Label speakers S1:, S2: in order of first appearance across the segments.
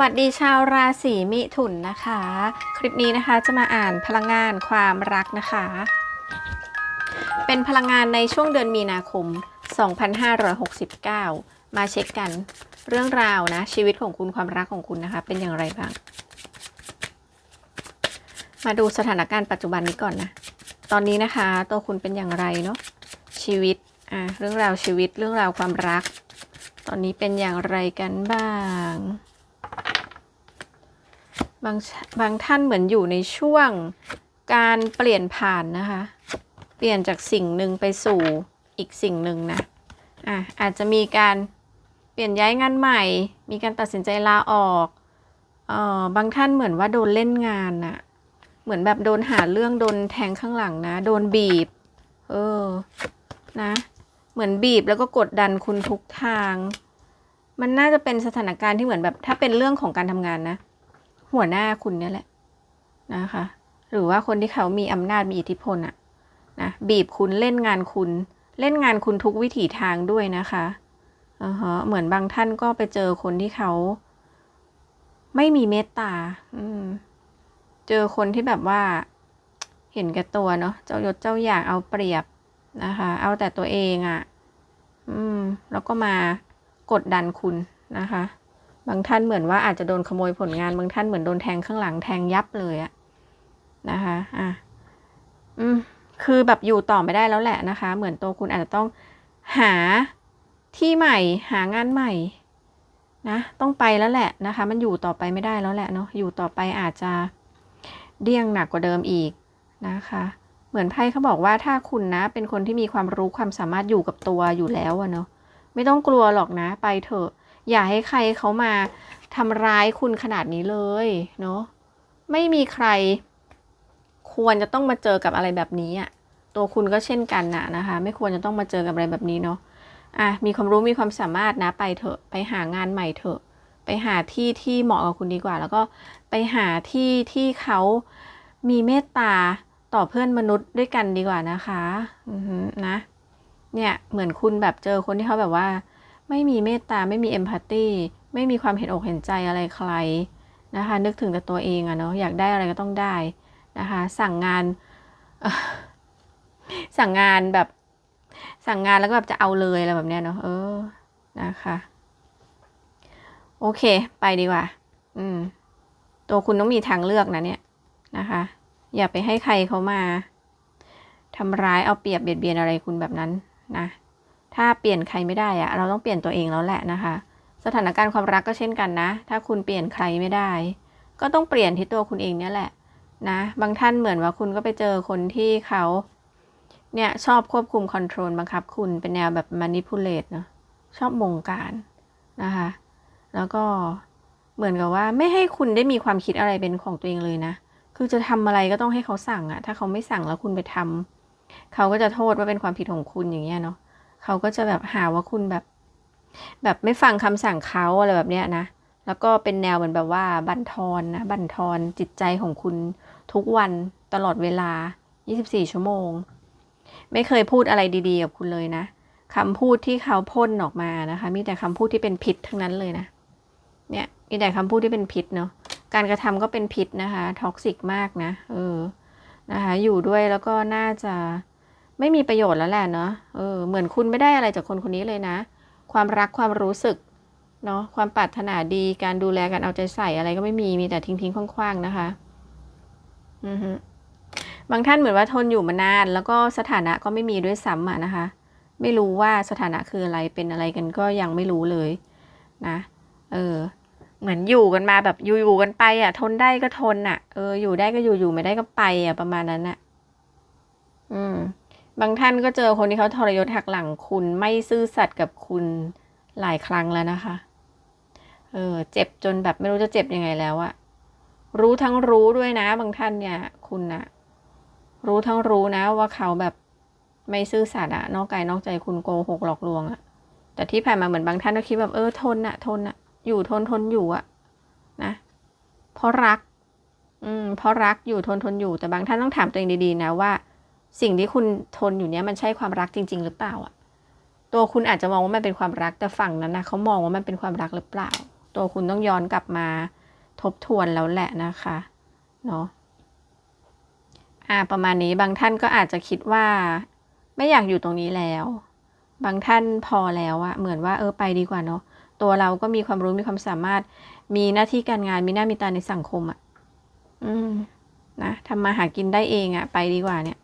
S1: วัสดีชาวราศีมิถุนนะคะ คลิปนี้นะคะจะมาอ่านพลังงานความรักนะคะ เป็นพลังงานในช่วงเดือนมีนาคม 2569 มาเช็คกันเรื่องราวนะ ชีวิตของคุณความรักของคุณนะคะ เป็นอย่างไรบ้าง มาดูสถานการณ์ปัจจุบันนี้ก่อนนะ ตอนนี้นะคะตัวคุณเป็นอย่างไรเนาะชีวิตอะเรื่องราวชีวิตเรื่องราวความรัก ตอนนี้เป็นอย่างไรกันบ้าง บางบางท่านเหมือนอยู่ในช่วงการเปลี่ยนผ่านนะคะ เปลี่ยนจากสิ่งหนึ่งไปสู่อีกสิ่งหนึ่งนะอะอาจจะมีการเปลี่ยนย้ายงานใหม่ มีการตัดสินใจลาออกเอ่อบางท่านเหมือนว่าโดนเล่นงานน่ะ เหมือนแบบโดนหาเรื่องโดนแทงข้างหลังนะ โดนบีบ เออ นะ เหมือนบีบแล้วก็กดดันคุณทุกทาง มันน่าจะเป็นสถานการณ์ที่เหมือนแบบถ้าเป็นเรื่องของการทำงานนะ หัวหน้าคุณเนี่ยแหละนะคะ หรือว่าคนที่เขามีอำนาจมีอิทธิพลอะนะบีบคุณเล่นงานคุณ เล่นงานคุณทุกวิถีทางด้วยนะคะอือเหมือนบางท่านก็ไปเจอคนที่เขา ไม่มีเมตตา อืม เจอคนที่แบบว่า เห็นแก่ตัวเนาะเจ้ายศเจ้าอย่างเอาเปรียบนะคะ เอาแต่ตัวเองอะ่ะ อืม แล้วก็มากดดันคุณนะคะ บางท่านเหมือนว่าอาจจะโดนขโมยผลงาน บางท่านเหมือนโดนแทงข้างหลังแทงยับเลยอะนะคะ อะ อืม คือแบบอยู่ต่อไม่ได้แล้วแหละนะคะ เหมือนตัวคุณอาจจะต้องหาที่ใหม่ หางานใหม่นะ ต้องไปแล้วแหละนะคะ มันอยู่ต่อไปไม่ได้แล้วแหละเนาะ อยู่ต่อไปอาจจะเดี่ยงหนักกว่าเดิมอีกนะคะ เหมือนไพ่เขาบอกว่าถ้าคุณนะ เป็นคนที่มีความรู้ความสามารถอยู่กับตัวอยู่แล้วอะเนาะ ไม่ต้องกลัวหรอกนะ ไปเถอะ อย่าให้ใครเขามาทำร้ายคุณขนาดนี้เลยเนาะไม่มีใคร ควรจะต้องมาเจอกับอะไรแบบนี้อะตัวคุณก็เช่นกันนะนะคะ ไม่ควรจะต้องมาเจอกับอะไรแบบนี้เนาะอะมีความรู้มีความสามารถนะไปเถอะไปหางานใหม่เถอะ ไปหาที่ที่เหมาะกับคุณดีกว่า แล้วก็ไปหาที่ที่เขามีเมตตาต่อเพื่อนมนุษย์ด้วยกันดีกว่านะคะอือนะเนี่ยเหมือนคุณแบบเจอคนที่เขาแบบว่า ไม่มีเมตตาไม่มีเอมพัตตีไม่มีความเห็นอกเห็นใจอะไรใครนะคะ นึกถึงแต่ตัวเองอะเนาะอยากได้อะไรก็ต้องได้นะคะ สั่งงานสั่งงานแบบสั่งงานแล้วก็แบบจะเอาเลยอะไรแบบเนี้ยเนาะเออนะคะ โอเค ไปดีกว่า อืม ตัวคุณต้องมีทางเลือกนะเนี่ยนะคะ อย่าไปให้ใครเขามาทำร้ายเอาเปรียบเบียดเบียนอะไรคุณแบบนั้นนะ ถ้าเปลี่ยนใครไม่ได้อะเราต้องเปลี่ยนตัวเองแล้วแหละนะคะ สถานการณ์ความรักก็เช่นกันนะ ถ้าคุณเปลี่ยนใครไม่ได้ ก็ต้องเปลี่ยนที่ตัวคุณเองเนี่ยแหละนะ บางท่านเหมือนว่าคุณก็ไปเจอคนที่เขาเนี่ยชอบควบคุมคอนโทรลบังคับคุณเป็นแนวแบบ manipulate เนาะชอบบงการนะคะ แล้วก็เหมือนกับว่าไม่ให้คุณได้มีความคิดอะไรเป็นของตัวเองเลยนะ คือจะทำอะไรก็ต้องให้เขาสั่งอะถ้าเขาไม่สั่งแล้วคุณไปทำเขาก็จะโทษว่าเป็นความผิดของคุณอย่างเงี้ยเนาะ เขาก็จะแบบหาว่าคุณแบบ แบบไม่ฟังคำสั่งเขาอะไรแบบเนี้ยนะ แล้วก็เป็นแนวเหมือนแบบว่าบั่นทอนนะ บั่นทอนจิตใจของคุณทุกวันตลอดเวลา 24 ชั่วโมง ไม่เคยพูดอะไรดีๆกับคุณเลยนะคำพูดที่เขาพ่นออกมานะคะ มีแต่คำพูดที่เป็นพิษทั้งนั้นเลยนะ เนี่ยมีแต่คำพูดที่เป็นพิษเนาะ การกระทำก็เป็นพิษนะคะ ท็อกซิกมากนะ เออ นะคะ อยู่ด้วยแล้วก็น่าจะ ไม่มีประโยชน์แล้วแหละเนาะเออเหมือนคุณไม่ได้อะไรจากคนคนนี้เลยนะ ความรักความรู้สึกเนาะความปรารถนาดีการดูแลการเอาใจใส่อะไรก็ไม่มีมีแต่ทิ้งทิ้งคว้างๆนะคะอือฮึบางท่านเหมือนว่าทนอยู่มานาน แล้วก็สถานะก็ไม่มีด้วยซ้ำอะนะคะ ไม่รู้ว่าสถานะคืออะไรเป็นอะไรกันก็ยังไม่รู้เลยนะเออเหมือนอยู่กันมาแบบอยู่ๆกันไปอะ ทนได้ก็ทนอะเอออยู่ได้ก็อยู่อยู่ไม่ได้ก็ไปอะประมาณนั้นอะ อืม บางท่านก็เจอคนที่เขาทรยศหักหลังคุณไม่ซื่อสัตย์กับคุณหลายครั้งแล้วนะคะ เออเจ็บจนแบบไม่รู้จะเจ็บยังไงแล้วอะรู้ทั้งรู้ด้วยนะ บางท่านเนี่ยคุณอะรู้ทั้งรู้นะว่าเขาแบบไม่ซื่อสัตย์อะนอกกายนอกใจคุณโกหกหลอกลวงอะแต่ที่ผ่านมาเหมือนบางท่านก็คิดแบบเออทนอะทนอะอยู่ทนทนอยู่อะนะ เพราะรัก อืมเพราะรักอยู่ทนทนอยู่แต่บางท่านต้องถามตัวเองดีๆนะว่า สิ่งที่คุณทนอยู่เนี้ยมันใช่ความรักจริง ๆ หรือเปล่าอะตัวคุณอาจจะมองว่ามันเป็นความรักแต่ฝั่งนั้นนะเขามองว่ามันเป็นความรักหรือเปล่า ตัวคุณต้องย้อนกลับมาทบทวนแล้วแหละนะคะเนาะอ่าประมาณนี้บางท่านก็อาจจะคิดว่า ไม่อยากอยู่ตรงนี้แล้ว บางท่านพอแล้วอะเหมือนว่าเออไปดีกว่าเนาะตัวเราก็มีความรู้มีความสามารถ มีหน้าที่การงานมีหน้ามีตาในสังคมอะอืมนะทำมาหากินได้เองอะไปดีกว่าเนี่ยเนี่ย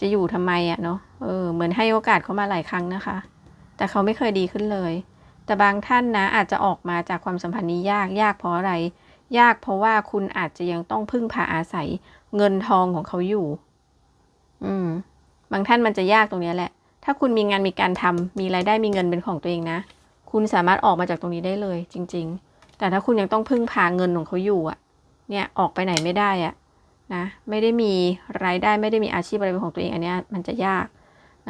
S1: จะอยู่ทำไมอะเนาะเออเหมือนให้โอกาสเขามาหลายครั้งนะคะ แต่เขาไม่เคยดีขึ้นเลย แต่บางท่านนะอาจจะออกมาจากความสัมพันธ์นี้ยากยากเพราะอะไร ยากเพราะว่าคุณอาจจะยังต้องพึ่งพาอาศัยเงินทองของเขาอยู่ อืม บางท่านมันจะยากตรงนี้แหละ ถ้าคุณมีงานมีการทำมีรายได้มีเงินเป็นของตัวเองนะ คุณสามารถออกมาจากตรงนี้ได้เลย จริง ๆ แต่ถ้าคุณยังต้องพึ่งพาเงินของเขาอยู่อะเนี่ยออกไปไหนไม่ได้อะ นะไม่ได้มีรายได้ไม่ได้มีอาชีพอะไรเป็นของตัวเองอันนี้มันจะยาก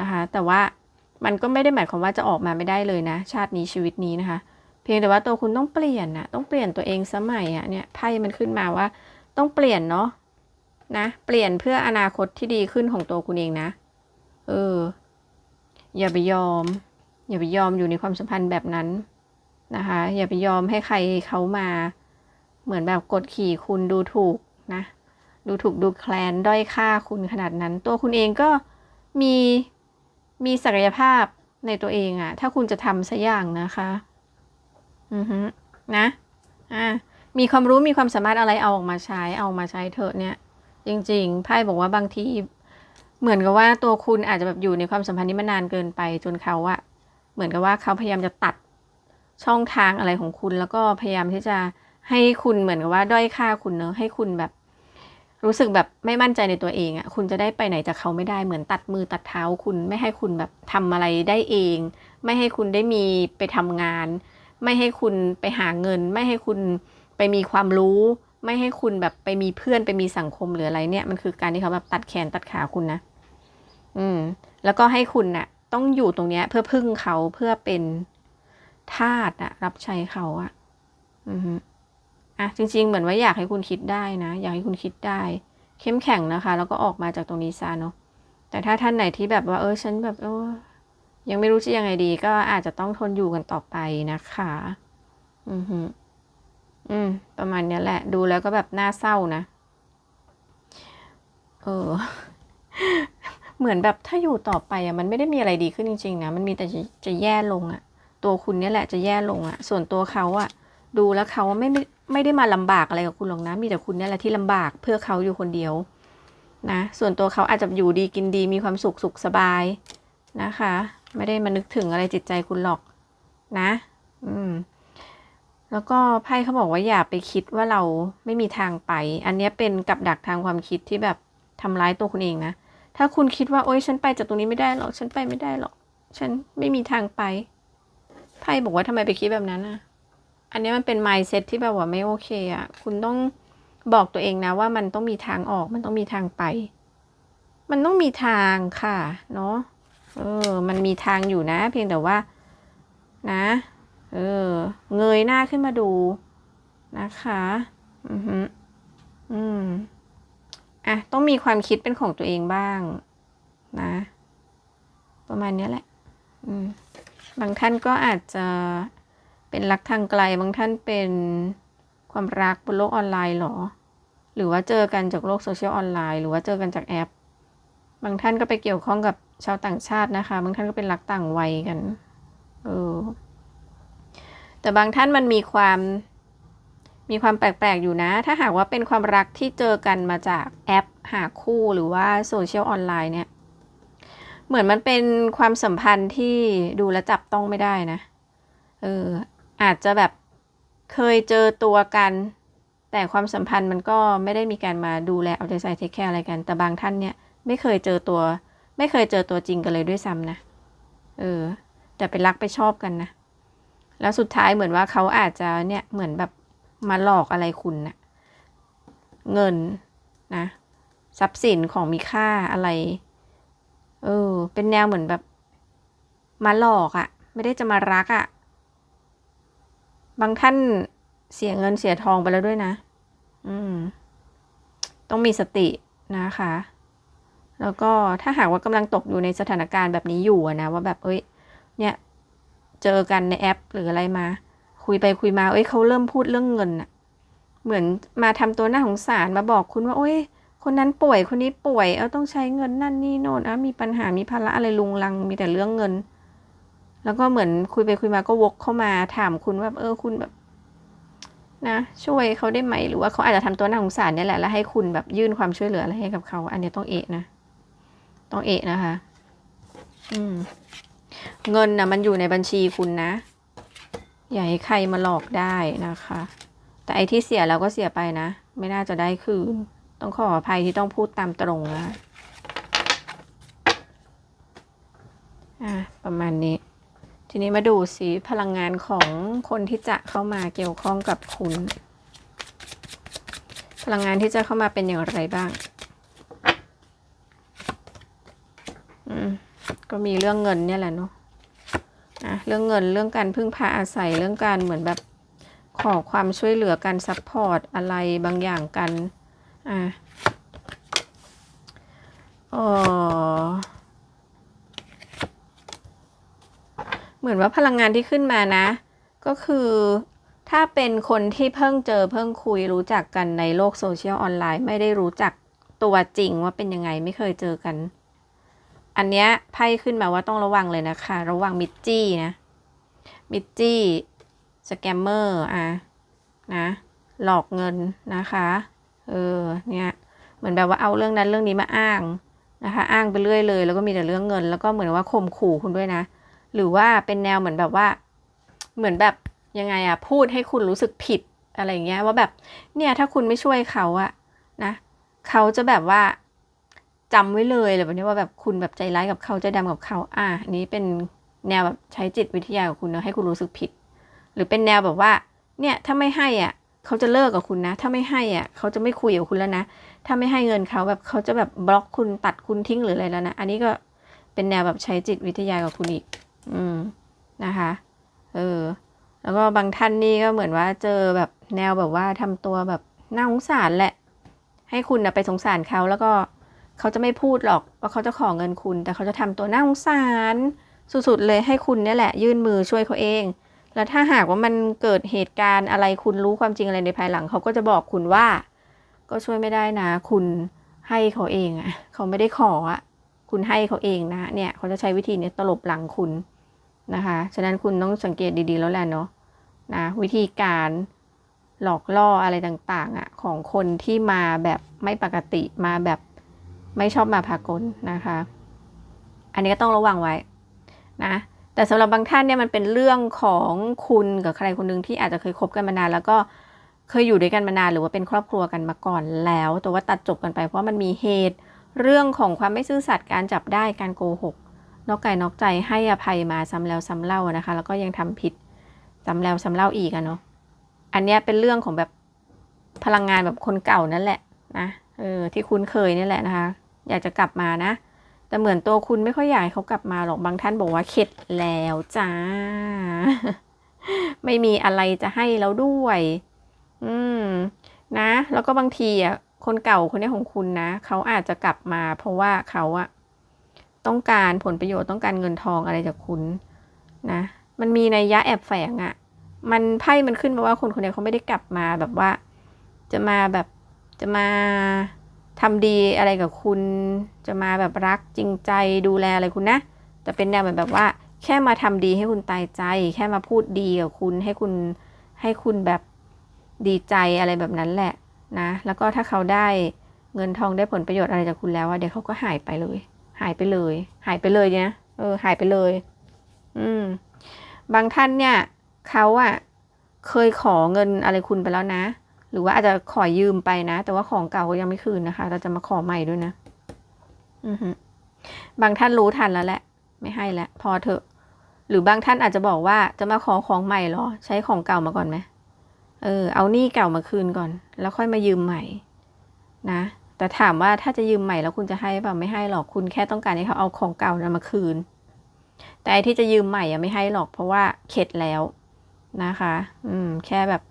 S1: นะคะแต่ว่ามันก็ไม่ได้หมายความว่าจะออกมาไม่ได้เลยนะ ชาตินี้ชีวิตนี้นะคะ เพียงแต่ว่าตัวคุณต้องเปลี่ยนนะต้องเปลี่ยนตัวเองสมัยอะเนี่ยไพ่มันขึ้นมาว่าต้องเปลี่ยนเนาะนะเปลี่ยนเพื่ออนาคตที่ดีขึ้นของตัวคุณเองนะ เออ อย่าไปยอม อย่าไปยอมอยู่ในความสัมพันธ์แบบนั้นนะคะ อย่าไปยอมให้ใครเขามา เหมือนแบบกดขี่คุณดูถูกนะ ดูถูกดูแคลนด้อยค่าคุณขนาดนั้น ตัวคุณเองก็มีมีศักยภาพในตัวเองอะถ้าคุณจะทำสักอย่างนะคะ อือฮึนะอ่ามีความรู้มีความสามารถอะไรเอาออกมาใช้เอามาใช้เถอะเนี่ย จริง ๆไพ่บอกว่าบางทีเหมือนกับว่าตัวคุณอาจจะแบบอยู่ในความสัมพันธ์นี้มานานเกินไปจนเขาอะเหมือนกับว่าเขาพยายามจะตัดช่องทางอะไรของคุณ แล้วก็พยายามที่จะให้คุณเหมือนกับว่าด้อยค่าคุณเนอะให้คุณแบบ รู้สึกแบบไม่มั่นใจในตัวเองอะคุณจะได้ไปไหนจากเขาไม่ได้เหมือนตัดมือตัดเท้าคุณไม่ให้คุณแบบทำอะไรได้เอง ไม่ให้คุณได้มีไปทำงาน ไม่ให้คุณไปหาเงิน ไม่ให้คุณไปมีความรู้ ไม่ให้คุณแบบไปมีเพื่อนไปมีสังคมหรืออะไรเนี่ยมันคือการที่เขาแบบตัดแขนตัดขาคุณนะอืมแล้วก็ให้คุณน่ะต้องอยู่ตรงเนี้ย เพื่อพึ่งเขาเพื่อเป็นทาสอะรับใช้เขาอะอือ อะจริง ๆ เหมือนว่าอยากให้คุณคิดได้นะ อยากให้คุณคิดได้ เข้มแข็งนะคะ แล้วก็ออกมาจากตรงนี้ซะเนาะแต่ถ้าท่านไหนที่แบบว่า เออฉันแบบเออยังไม่รู้จะยังไงดี ก็อาจจะต้องทนอยู่กันต่อไปนะคะ อือฮึอืม ประมาณนี้แหละ ดูแล้วก็แบบน่าเศร้านะ เออ เหมือนแบบถ้าอยู่ต่อไปอะ มันไม่ได้มีอะไรดีขึ้นจริง ๆ นะ มันมีแต่จะจะแย่ลงอะ ตัวคุณเนี่ยแหละจะแย่ลงอะ ส่วนตัวเขาอะ ดูแล้วเขาไม่ไม่ไม่ได้มาลำบากอะไรกับคุณหรอกนะ มีแต่คุณเนี่ยแหละที่ลำบากเพื่อเขาอยู่คนเดียวนะ ส่วนตัวเขาอาจจะอยู่ดีกินดีมีความสุขสุขสบายนะคะ ไม่ได้มานึกถึงอะไรจิตใจคุณหรอกนะ อืม แล้วก็ไพ่เขาบอกว่าอย่าไปคิดว่าเราไม่มีทางไป อันนี้เป็นกับดักทางความคิดที่แบบทำร้ายตัวคุณเองนะ ถ้าคุณคิดว่าโอ๊ยฉันไปจากตรงนี้ไม่ได้หรอก ฉันไปไม่ได้หรอก ฉันไม่มีทางไป ไพ่บอกว่าทำไมไปคิดแบบนั้นอะ อันนี้มันเป็น mindset ที่แบบว่าไม่โอเคอะ คุณต้องบอกตัวเองนะว่ามันต้องมีทางออก มันต้องมีทางไป มันต้องมีทางค่ะ เนาะ เออ มันมีทางอยู่นะ เพียงแต่ว่า นะ เออ เงยหน้าขึ้นมาดู นะคะ อือฮึอืมอะ ต้องมีความคิดเป็นของตัวเองบ้าง นะ ประมาณนี้แหละ อืม บางท่านก็อาจจะ เป็นรักทางไกลบางท่านเป็นความรักบนโลกออนไลน์หรอ หรือว่าเจอกันจากโลกโซเชียลออนไลน์ หรือว่าเจอกันจากแอป บางท่านก็ไปเกี่ยวข้องกับชาวต่างชาตินะคะ บางท่านก็เป็นรักต่างวัยกัน เออ แต่บางท่านมันมีความมีความแปลก ๆ อยู่นะ ถ้าหากว่าเป็นความรักที่เจอกันมาจากแอป หาคู่หรือว่าโซเชียลออนไลน์เนี่ย เหมือนมันเป็นความสัมพันธ์ที่ดูแลวจับต้องไม่ได้นะ เออ อาจจะแบบเคยเจอตัวกัน แต่ความสัมพันธ์มันก็ไม่ได้มีการมาดูแลเอาใจใส่เทคแคร์อะไรกัน แต่บางท่านเนี่ยไม่เคยเจอตัว ไม่เคยเจอตัวจริงกันเลยด้วยซ้ำนะเออ แต่ไปรักไปชอบกันนะแล้วสุดท้ายเหมือนว่าเขาอาจจะเนี่ยเหมือนแบบมาหลอกอะไรคุณนะเงินนะทรัพย์สินของมีค่าอะไร เออ เป็นแนวเหมือนแบบ มาหลอกอะ่ะ ไม่ได้จะมารักอะ่ะางท่านเสียเงินเสียทองไปแล้วด้วยนะ อืม ต้องมีสตินะคะ แล้วก็ถ้าหากว่ากำลังตกอยู่ในสถานการณ์แบบนี้อยู่นะว่าแบบเอ้ย เนี่ย เจอกันในแอปหรืออะไรมา คุยไปคุยมา เอ้ยเขาเริ่มพูดเรื่องเงินอะเหมือนมาทำตัวน่าสงสารมาบอกคุณว่าโอ้ย คนนั้นป่วยคนนี้ป่วย เออต้องใช้เงินนั่นนี่โน่นอะมีปัญหามีภาระอะไรลุงลังมีแต่เรื่องเงิน แล้วก็เหมือนคุยไปคุยมาก็วกเข้ามาถามคุณว่าเออคุณแบบนะช่วยเขาได้ไหมหรือว่าเขาอาจจะทำตัวน่าสงสารเนี่ยแหละแล้วให้คุณแบบยื่นความช่วยเหลืออะไรให้กับเขา อันนี้ต้องเอะนะ ต้องเอะนะคะ อืม เงินนะมันอยู่ในบัญชีคุณนะ อย่าให้ใครมาหลอกได้นะคะ แต่ไอที่เสียแล้วก็เสียไปนะ ไม่น่าจะได้คืน ต้องขออภัยที่ต้องพูดตามตรงนะอะประมาณนี้ ทีนี้มาดูสิพลังงานของคนที่จะเข้ามาเกี่ยวข้องกับคุณ พลังงานที่จะเข้ามาเป็นอย่างไรบ้างก็มีเรื่องเงินเนี่ยแหละเนาะอะเรื่องเงินเรื่องการพึ่งพาอาศัยเรื่องการเหมือนแบบขอความช่วยเหลือการซัพพอร์ตอะไรบางอย่างกัน อะอ๋อ เหมือนว่าพลังงานที่ขึ้นมานะ ก็คือถ้าเป็นคนที่เพิ่งเจอเพิ่งคุยรู้จักกันในโลกโซเชียลออนไลน์ ไม่ได้รู้จักตัวจริงว่าเป็นยังไงไม่เคยเจอกัน อันเนี้ยไพ่ขึ้นมาว่าต้องระวังเลยนะคะ ระวังมิจจี้นะ มิจจี้สแกมเมอร์อะนะ หลอกเงินนะคะเออเนี่ยเหมือนแบบว่าเอาเรื่องนั้นเรื่องนี้มาอ้างนะคะ อ้างไปเรื่อยเลย แล้วก็มีแต่เรื่องเงิน แล้วก็เหมือนว่าข่มขู่คุณด้วยนะ หรือว่าเป็นแนวเหมือนแบบว่า เหมือนแบบยังไงอะพูดให้คุณรู้สึกผิดอะไรเงี้ย ว่าแบบเนี่ยถ้าคุณไม่ช่วยเขาอะนะเขาจะแบบว่าจำไว้เลยเลยแบบนี้ว่าแบบคุณแบบใจร้ายกับเขาใจดำกับเขา อะอันนี้เป็นแนวแบบใช้จิตวิทยากับคุณเนาะให้คุณรู้สึกผิด หรือเป็นแนวแบบว่า เนี่ยถ้าไม่ให้อะเขาจะเลิกกับคุณนะ ถ้าไม่ให้อะเขาจะไม่คุยกับคุณแล้วนะ ถ้าไม่ให้เงินเขาแบบเขาจะแบบบล็อกคุณตัดคุณทิ้งหรืออะไรแล้วนะ อันนี้ก็เป็นแนวแบบใช้จิตวิทยากับคุณอีก อืมนะคะ เออ แล้วก็บางท่านนี่ก็เหมือนว่าเจอแบบแนวแบบว่าทำตัวแบบน่าสงสารแหละ ให้คุณนะไปสงสารเขาแล้วก็เขาจะไม่พูดหรอกว่าเขาจะขอเงินคุณ แต่เขาจะทำตัวน่าสงสารสุดๆเลยให้คุณเนี่ยแหละ ยื่นมือช่วยเขาเอง แล้วถ้าหากว่ามันเกิดเหตุการณ์อะไรคุณรู้ความจริงอะไรในภายหลัง เขาก็จะบอกคุณว่า ก็ช่วยไม่ได้นะ คุณให้เขาเองอะเขาไม่ได้ขออะคุณให้เขาเองนะ เนี่ย เขาจะใช้วิธีนี้ตลบหลังคุณ นะคะ ฉะนั้นคุณต้องสังเกตดีๆแล้วแหละเนาะนะวิธีการหลอกล่ออะไรต่างๆอะของคนที่มาแบบไม่ปกติมาแบบไม่ชอบมาพากลนะคะ อันนี้ก็ต้องระวังไว้นะแต่สำหรับบางท่านเนี่ยมันเป็นเรื่องของคุณกับใครคนหนึ่งที่อาจจะเคยคบกันมานาน แล้วก็เคยอยู่ด้วยกันมานานหรือว่าเป็นครอบครัวกันมาก่อนแล้ว แต่ว่าตัดจบกันไปเพราะมันมีเหตุเรื่องของความไม่ซื่อสัตย์การจับได้การโกหก นอกกายนอกใจให้อภัยมาซ้ำแล้วซ้ำเล่านะคะ แล้วก็ยังทำผิดซ้ำแล้วซ้ำเล่าอีกอะเนาะอันเนี้ยเป็นเรื่องของแบบพลังงานแบบคนเก่านั่นแหละนะเออที่คุ้นเคยนี่แหละนะคะ อยากจะกลับมานะ แต่เหมือนตัวคุณไม่ค่อยอยากให้เขากลับมาหรอกบางท่านบอกว่าเข็ดแล้วจ้า ไม่มีอะไรจะให้แล้วด้วย อืม นะ แล้วก็บางทีอะคนเก่าคนนี้ของคุณนะเขาอาจจะกลับมา เพราะว่าเขาอะ ต้องการผลประโยชน์ต้องการเงินทองอะไรจากคุณนะ มันมีในยะแอบแฝงอะมันไพ่มันขึ้นมาว่าคนคนนี้เขาไม่ได้กลับมาแบบว่า จะมาแบบจะมาทำดีอะไรกับคุณ จะมาแบบรักจริงใจดูแลอะไรคุณนะ แต่เป็นแนวเหมือนแบบว่า แค่มาทำดีให้คุณตายใจ แค่มาพูดดีกับคุณให้คุณให้คุณแบบดีใจอะไรแบบนั้นแหละนะ แล้วก็ถ้าเขาได้เงินทองได้ผลประโยชน์อะไรจากคุณแล้วอะเดี๋ยวเขาก็หายไปเลย หายไปเลย หายไปเลยเนี่ยเออ หายไปเลย อืม บางท่านเนี่ยเขาอะเคยขอเงินอะไรคุณไปแล้วนะ หรือว่าอาจจะขอยืมไปนะ แต่ว่าของเก่าก็ยังไม่คืนนะคะ เราจะมาขอใหม่ด้วยนะ อือฮึบางท่านรู้ทันแล้วแหละ ไม่ให้แล้วพอเถอะ หรือบางท่านอาจจะบอกว่าจะมาขอของใหม่เหรอ ใช้ของเก่ามาก่อนไหมเออ เอาหนี้เก่ามาคืนก่อน แล้วค่อยมายืมใหม่ นะ แต่ถามว่าถ้าจะยืมใหม่แล้วคุณจะให้เปล่าไม่ให้หรอกคุณแค่ต้องการให้เขาเอาของเก่านั้นมาคืน แต่ที่จะยืมใหม่อะไม่ให้หรอก เพราะว่าเข็ดแล้วนะคะ อืม แค่แบบ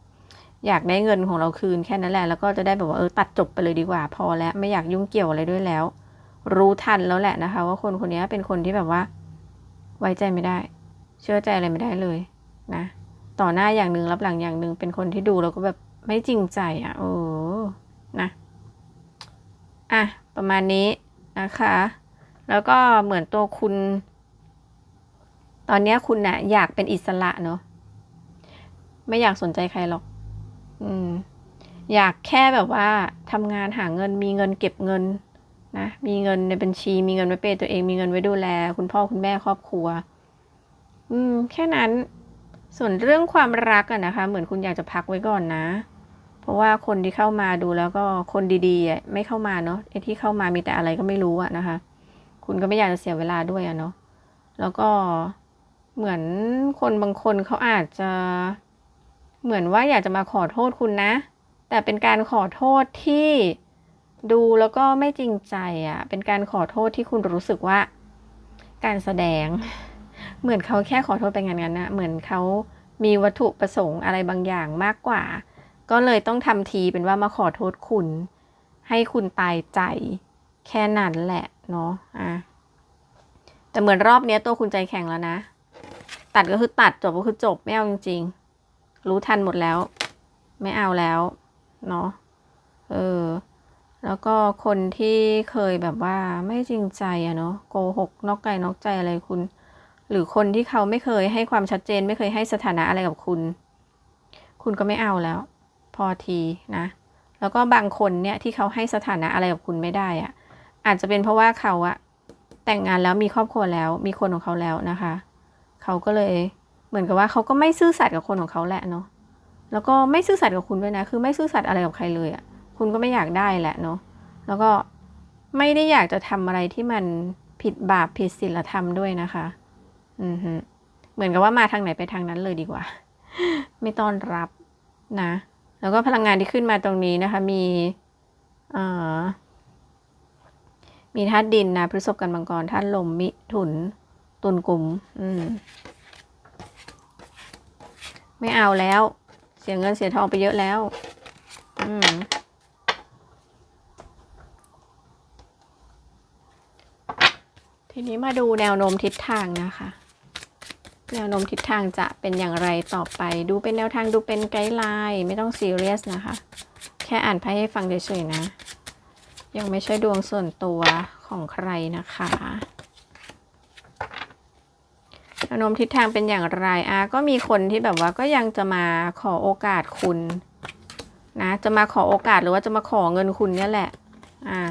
S1: อยากได้เงินของเราคืนแค่นั้นแหละแล้วก็จะได้แบบว่าเออตัดจบไปเลยดีกว่า พอแล้วไม่อยากยุ่งเกี่ยวอะไรด้วยแล้ว รู้ทันแล้วแหละนะคะ ว่าคนคนนี้เป็นคนที่แบบว่า ไว้ใจไม่ได้ เชื่อใจอะไรไม่ได้เลย นะต่อหน้าอย่างหนึ่งรับหลังอย่างหนึ่งเป็นคนที่ดูแล้วก็แบบไม่จริงใจอะโอ้นะ อะ ประมาณนี้นะคะ แล้วก็เหมือนตัวคุณ ตอนนี้คุณน่ะอยากเป็นอิสระเนาะไม่อยากสนใจใครหรอก อืม อยากแค่แบบว่าทำงานหาเงินมีเงินเก็บเงินนะมีเงินในบัญชี มีเงินไว้เปย์ตัวเอง มีเงินไว้ดูแล คุณพ่อคุณแม่ครอบครัว อืม แค่นั้น ส่วนเรื่องความรักอะนะคะ เหมือนคุณอยากจะพักไว้ก่อนนะ เพราะว่าคนที่เข้ามาดูแล้วก็คนดีๆไม่เข้ามาเนาะไอ้ที่เข้ามามีแต่อะไรก็ไม่รู้อะนะคะ คุณก็ไม่อยากจะเสียเวลาด้วยอะเนาะแล้วก็เหมือนคนบางคนเขาอาจจะเหมือนว่าอยากจะมาขอโทษคุณนะ แต่เป็นการขอโทษที่ดูแล้วก็ไม่จริงใจอะ่ะ เป็นการขอโทษที่คุณรู้สึกว่า การแสดง เหมือนเขาแค่ขอโทษไปงานนั้นนะเหมือนเขามีวัตถุประสงค์อะไรบางอย่างมากกว่า ก็เลยต้องทำทีเป็นว่ามาขอโทษคุณ ให้คุณตายใจ แค่นั้นแหละเนาะอะแต่เหมือนรอบนี้ตัวคุณใจแข็งแล้วนะ ตัดก็คือตัดจบก็คือจบไม่เอาจริงๆ รู้ทันหมดแล้ว ไม่เอาแล้วเนาะเออแล้วก็คนที่เคยแบบว่าไม่จริงใจอะเนาะโกหกนอกใจนอกใจอะไรคุณ หรือคนที่เขาไม่เคยให้ความชัดเจน ไม่เคยให้สถานะอะไรกับคุณ คุณก็ไม่เอาแล้ว พอทีนะ แล้วก็บางคนเนี่ยที่เขาให้สถานะอะไรกับคุณไม่ได้อะอาจจะเป็นเพราะว่าเขาอะแต่งงานแล้วมีครอบครัวแล้วมีคนของเขาแล้วนะคะ เขาก็เลยเหมือนกับว่าเขาก็ไม่ซื่อสัตย์กับคนของเขาแหละเนาะแล้วก็ไม่ซื่อสัตย์กับคุณด้วยนะ คือไม่ซื่อสัตย์อะไรกับใครเลยอะ่ะคุณก็ไม่อยากได้แหละเนาะแล้วก็ไม่ได้อยากจะทำอะไรที่มันผิดบาปผิดศีลธรรมด้วยนะคะ อือฮึเหมือนกับว่ามาทางไหนไปทางนั้นเลยดีกว่า ไม่ต้อนรับนะ แล้วก็พลังงานที่ขึ้นมาตรงนี้นะคะมีมีธาตุดินนะพฤษภกันมังกรธาตุลมมิถุน ตุลกลุ่มอืมไม่เอาแล้ว เสียเงินเสียทองไปเยอะแล้ว อืมทีนี้มาดูแนวโน้มทิศทางนะคะ แนวโน้มทิศทางจะเป็นอย่างไรต่อไป ดูเป็นแนวทางดูเป็นไกด์ไลน์ไม่ต้องซีเรียสนะคะ แค่อ่านไพ่ให้ฟังเฉยๆนะ ยังไม่ใช่ดวงส่วนตัวของใครนะคะแนวโน้มทิศทางเป็นอย่างไรอะก็มีคนที่แบบว่าก็ยังจะมาขอโอกาสคุณนะจะมาขอโอกาสหรือว่าจะมาขอเงินคุณเนี่ยแหละอ่า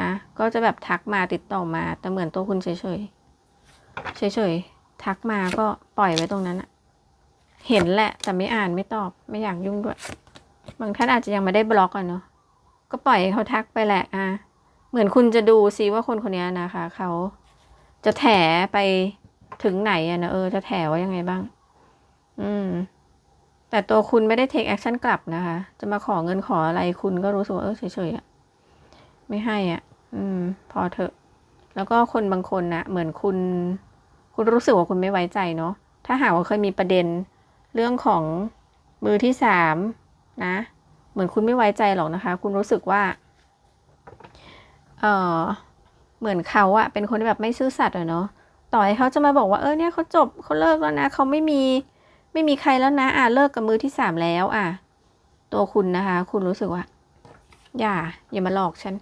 S1: นะ ก็จะแบบทักมาติดต่อมาแต่เหมือนตัวคุณเฉยๆเฉยๆ ทักมาก็ปล่อยไว้ตรงนั้นอะเห็นแหละ แต่ไม่อ่านไม่ตอบไม่อยากยุ่งด้วย บางท่านอาจจะยังไม่ได้บล็อกอะเนาะก็ปล่อยเขาทักไปแหละอะเหมือนคุณจะดูซิว่าคนคนนี้นะคะ เขาจะแถไปถึงไหนอะนะเออจะแถว่ายังไงบ้าง อืม แต่ตัวคุณไม่ได้เทคแอคชั่นกลับนะคะ จะมาขอเงินขออะไรคุณก็รู้สึกว่าเออเฉยๆอะไม่ให้อะ อืม พอเถอะ แล้วก็คนบางคนนะเหมือนคุณ คุณรู้สึกว่าคุณไม่ไว้ใจเนาะถ้าหากว่าเคยมีประเด็นเรื่องของมือที่สามนะ เหมือนคุณไม่ไว้ใจหรอกนะคะ คุณรู้สึกว่า เออเหมือนเขาอะเป็นคนที่แบบไม่ซื่อสัตย์อะเนาะต่อให้เขาจะมาบอกว่าเออเนี่ยเขาจบเขาเลิกแล้วนะเขาไม่มีไม่มีใครแล้วนะอะเลิกกับมือที่สามแล้วอะ ตัวคุณนะคะ คุณรู้สึกว่า อย่า อย่ามาหลอกฉัน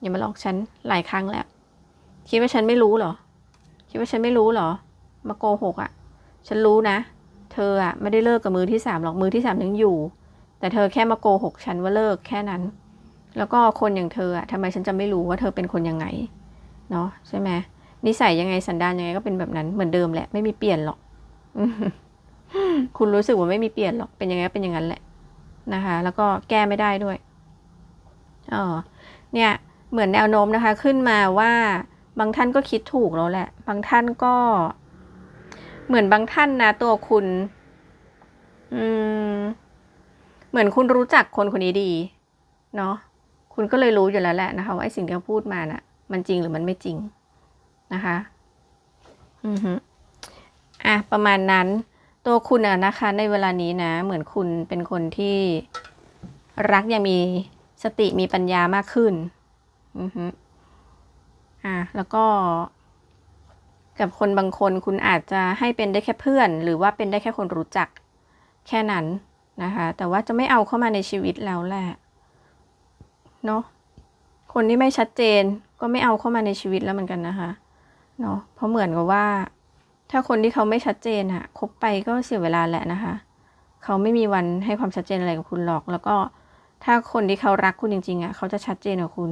S1: อย่ามาหลอกฉันหลายครั้งแล้ว คิดว่าฉันไม่รู้เหรอ คิดว่าฉันไม่รู้เหรอ มาโกหกอะ ฉันรู้นะ เธออะไม่ได้เลิกกับมือที่สามหรอกมือที่สามยังอยู่ แต่เธอแค่มาโกหกฉันว่าเลิกแค่นั้น แล้วก็คนอย่างเธออะทำไมฉันจะไม่รู้ว่าเธอเป็นคนยังไงเนาะใช่ไหมนิสัยยังไงสันดานยังไงก็เป็นแบบนั้นเหมือนเดิมแหละไม่มีเปลี่ยนหรอกคุณรู้สึกว่าไม่มีเปลี่ยนหรอกเป็นยังไงเป็นอย่างนั้นแหละนะคะ แล้วก็แก้ไม่ได้ด้วยอ๋อเนี่ยเหมือนแนวโน้มนะคะ ขึ้นมาว่า บางท่านก็คิดถูกแล้วแหละ บางท่านก็ เหมือนบางท่านนะตัวคุณ อืม เหมือนคุณรู้จักคนคนนี้ดี เนาะคุณก็เลยรู้อยู่แล้วแหละนะคะว่าไอ้สิ่งที่เขาพูดมาน่ะ มันจริงหรือมันไม่จริงนะคะ อือฮึอะประมาณนั้น ตัวคุณอะนะคะ ในเวลานี้นะ เหมือนคุณเป็นคนที่รักยังมีสติมีปัญญามากขึ้น อือฮึ อะแล้วก็ กับคนบางคนคุณอาจจะให้เป็นได้แค่เพื่อน หรือว่าเป็นได้แค่คนรู้จักแค่นั้นนะคะ แต่ว่าจะไม่เอาเข้ามาในชีวิตแล้วแหละเนาะคนที่ไม่ชัดเจนก็ไม่เอาเข้ามาในชีวิตแล้วเหมือนกันนะคะเนาะเพราะเหมือนกับว่า ถ้าคนที่เขาไม่ชัดเจนอะคบไปก็เสียเวลาแหละนะคะ เขาไม่มีวันให้ความชัดเจนอะไรกับคุณหรอก แล้วก็ถ้าคนที่เขารักคุณจริงๆอะเขาจะชัดเจนกับคุณ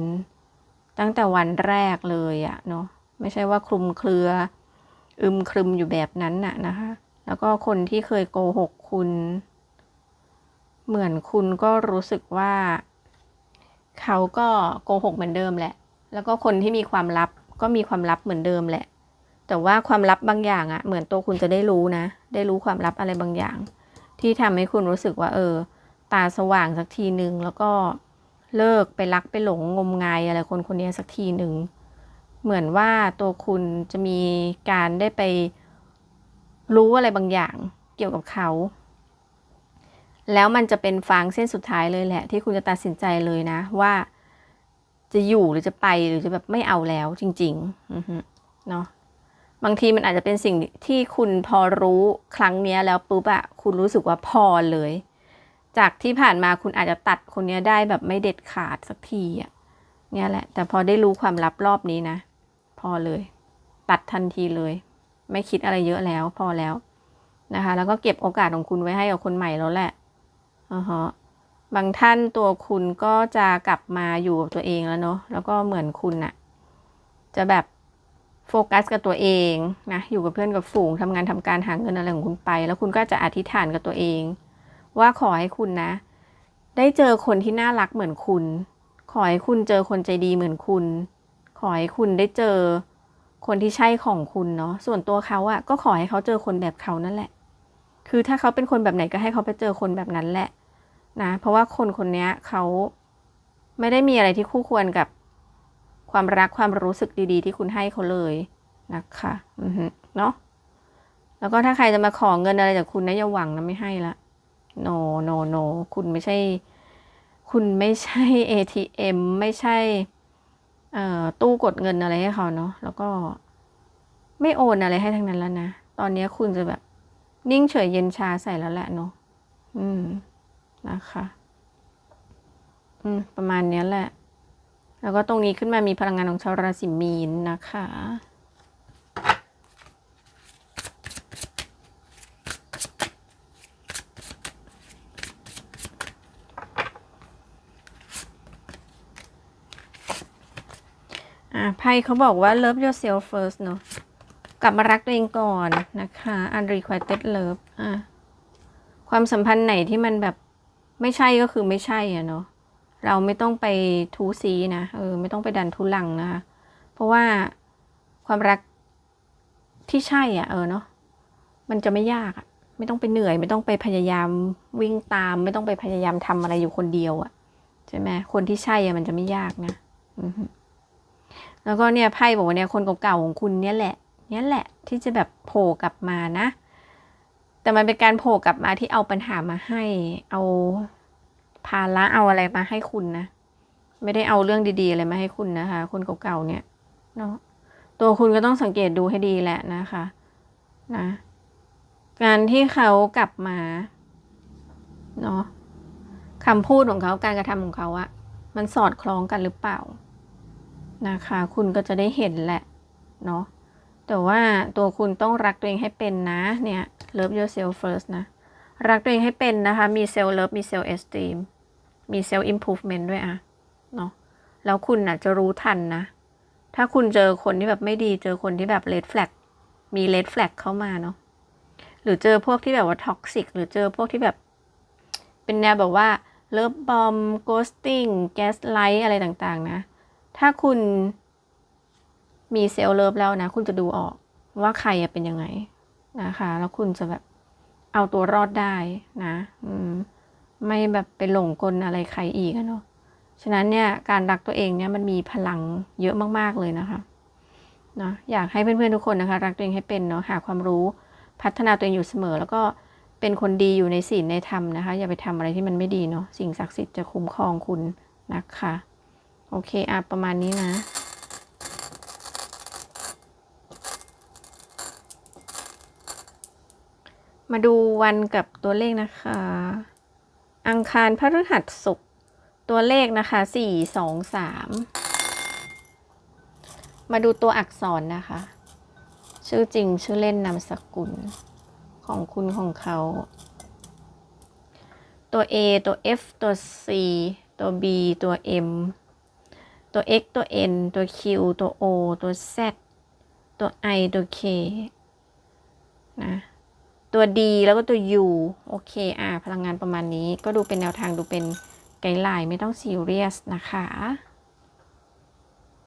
S1: ตั้งแต่วันแรกเลยอะเนาะไม่ใช่ว่าคลุมเครือ อึมครึมอยู่แบบนั้นน่ะนะคะ แล้วก็คนที่เคยโกหกคุณ เหมือนคุณก็รู้สึกว่า เขาก็โกหกเหมือนเดิมแหละ แล้วก็คนที่มีความลับก็มีความลับเหมือนเดิมแหละ แต่ว่าความลับบางอย่างอะเหมือนตัวคุณจะได้รู้นะ ได้รู้ความลับอะไรบางอย่าง ที่ทำให้คุณรู้สึกว่า เออ ตาสว่างสักทีหนึ่งแล้วก็ เลิกไปรักไปหลงงมงายอะไรคนคนนี้สักทีหนึ่ง เหมือนว่าตัวคุณจะมีการได้ไปรู้อะไรบางอย่างเกี่ยวกับเขา แล้วมันจะเป็นฟางเส้นสุดท้ายเลยแหละ ที่คุณจะตัดสินใจเลยนะ ว่าจะอยู่หรือจะไปหรือจะแบบไม่เอาแล้วจริงๆเนาะบางทีมันอาจจะเป็นสิ่งที่คุณพอรู้ครั้งนี้แล้วปุ๊บอะคุณรู้สึกว่าพอเลย จากที่ผ่านมาคุณอาจจะตัดคนนี้ได้แบบไม่เด็ดขาดสักทีอะเนี่ยแหละ แต่พอได้รู้ความลับรอบนี้นะ พอเลย ตัดทันทีเลย ไม่คิดอะไรเยอะแล้วพอแล้วนะคะ แล้วก็เก็บโอกาสของคุณไว้ให้กับคนใหม่แล้วแหละอ่าฮะบางท่านตัวคุณก็จะกลับมาอยู่กับตัวเองแล้วเนาะแล้วก็เหมือนคุณอะจะแบบโฟกัสกับตัวเองนะอยู่กับเพื่อนกับฝูงทำงานทำการหาเงินอะไรของคุณไป แล้วคุณก็จะอธิษฐานกับตัวเอง ว่าขอให้คุณนะ ได้เจอคนที่น่ารักเหมือนคุณ ขอให้คุณเจอคนใจดีเหมือนคุณ ขอให้คุณได้เจอคนที่ใช่ของคุณเนาะส่วนตัวเขาอะก็ขอให้เขาเจอคนแบบเขานั่นแหละ คือถ้าเขาเป็นคนแบบไหนก็ให้เขาไปเจอคนแบบนั้นแหละนะ เพราะว่าคนคนนี้เขาไม่ได้มีอะไรที่คู่ควรกับความรักความรู้สึกดีๆ ที่คุณให้เขาเลยนะคะอือเนาะแล้วก็ถ้าใครจะมาขอเงินอะไรจากคุณนะอย่าหวังนะไม่ให้ละ no no no คุณไม่ใช่ คุณไม่ใช่ ATM ไม่ใช่ตู้กดเงินอะไรให้เขาเนาะแล้วก็ไม่โอนอะไรให้ทั้งนั้นแล้วนะ ตอนนี้คุณจะแบบนิ่งเฉยเย็นชาใส่แล้วแหละเนาะอืมนะคะ อืม ประมาณนี้แหละ แล้วก็ตรงนี้ขึ้นมามีพลังงานของชาวราศีมีนนะคะ ไพ่เขาบอกว่า love yourself first เนอะกลับมารักตัวเองก่อนนะคะ unrequited love อ่าความสัมพันธ์ไหนที่มันแบบไม่ใช่ก็คือไม่ใช่อะเนาะเราไม่ต้องไปทูซีนะเออไม่ต้องไปดันทุลังนะคะเพราะว่าความรักที่ใช่อะ เออเนาะมันจะไม่ยากอะไม่ต้องไปเหนื่อย ไม่ต้องไปพยายามวิ่งตาม ไม่ต้องไปพยายามทำอะไรอยู่คนเดียวอะใช่ไหมคนที่ใช่อะมันจะไม่ยากนะอือ แล้วก็เนี่ยไพ่บอกว่าเนี่ยคนเก่าๆของคุณเนี่ยแหละเนี่ยแหละที่จะแบบโผล่กลับมานะ แต่มันเป็นการโผล่กลับมาที่เอาปัญหามาให้ เอาภาระเอาอะไรมาให้คุณนะ ไม่ได้เอาเรื่องดีๆอะไรมาให้คุณนะคะ คนเก่าๆเนี่ยเนาะตัวคุณก็ต้องสังเกตดูให้ดีแหละนะคะ นะ การที่เขากลับมาเนาะคำพูดของเขาการกระทำของเขาอะมันสอดคล้องกันหรือเปล่า นะคะ คุณก็จะได้เห็นแหละเนาะแต่ว่าตัวคุณต้องรักตัวเองให้เป็นนะ เนี่ย love yourself first นะ รักตัวเองให้เป็นนะคะ มี self love มี self esteem มี self improvement ด้วยอะเนาะแล้วคุณน่ะจะรู้ทันนะ ถ้าคุณเจอคนที่แบบไม่ดีเจอคนที่แบบ red flag มี red flag เข้ามาเนาะหรือเจอพวกที่แบบว่า toxic หรือเจอพวกที่แบบ เป็นแนวแบบว่า love bomb ghosting gaslight อะไรต่างๆ นะ ถ้าคุณมีเซลล์เลิฟแล้วนะ คุณจะดูออกว่าใครเป็นยังไงนะคะ แล้วคุณจะแบบเอาตัวรอดได้นะ อืม ไม่แบบไปหลงกลอะไรใครอีกเนาะฉะนั้นเนี่ยการรักตัวเองเนี่ยมันมีพลังเยอะมากๆเลยนะคะเนาะอยากให้เพื่อนๆทุกคนนะคะ รักตัวเองให้เป็นเนาะหาความรู้พัฒนาตัวเองอยู่เสมอ แล้วก็เป็นคนดีอยู่ในศีลในธรรมนะคะ อย่าไปทำอะไรที่มันไม่ดีเนาะสิ่งศักดิ์สิทธิ์จะคุ้มครองคุณนะคะ โอเคอะประมาณนี้นะมมาดูวันกับตัวเลขนะคะ อังคารพฤหัสศุกร์ตัวเลขนะคะสี่สองสามมาดูตัวอักษรนะคะ ชื่อจริงชื่อเล่นนามสกุลของคุณของเขา ตัว A ตัว F ตัว C ตัว B ตัว M ตัว X ตัว N ตัว Q ตัว O ตัว Z ตัว I ตัว K นะ ตัว D แล้วก็ตัว U โอเค อ่า พลังงานประมาณนี้ ก็ดูเป็นแนวทางดูเป็นไกด์ไลน์ไม่ต้องซีเรียสนะคะ